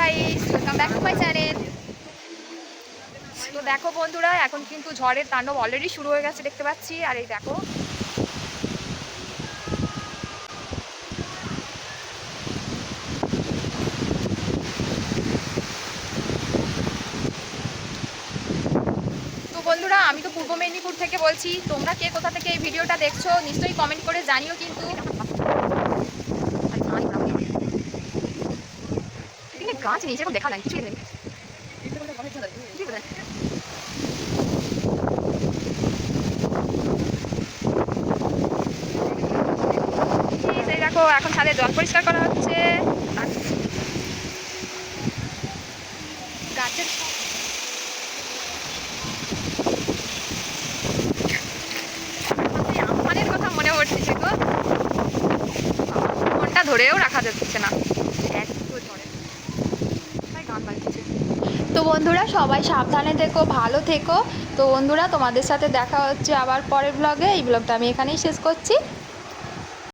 Guys welcome back to my channel তো দেখো বন্ধুরা, এখন কিন্তু ঝড়ের তাণ্ডব অলরেডি শুরু হয়ে গেছে, দেখতে পাচ্ছি। আর এই দেখো বন্ধুরা, আমি তো পূর্ব মেদিনীপুর থেকে বলছি, তোমরা কে কোথা থেকে এই ভিডিওটা দেখছ, নিশ্চয়ই কমেন্ট করে জানিও কিন্তু। গাছ নিচে কোনো দেখা নাই কিছুই নেই নেই। দেখো এখন ছাদে জল পরিষ্কার করা হচ্ছে গাছের আমফানের কথা মনে পড়ছে গো ফোনটা ধরেও রাখা যাচ্ছে না তো বন্ধুরা, সবাই সাবধানে থেকো, ভালো থেকো। তো বন্ধুরা, তোমাদের সাথে দেখা হচ্ছে আবার পরের ব্লগে এই ব্লগটা আমি এখানেই শেষ করছি।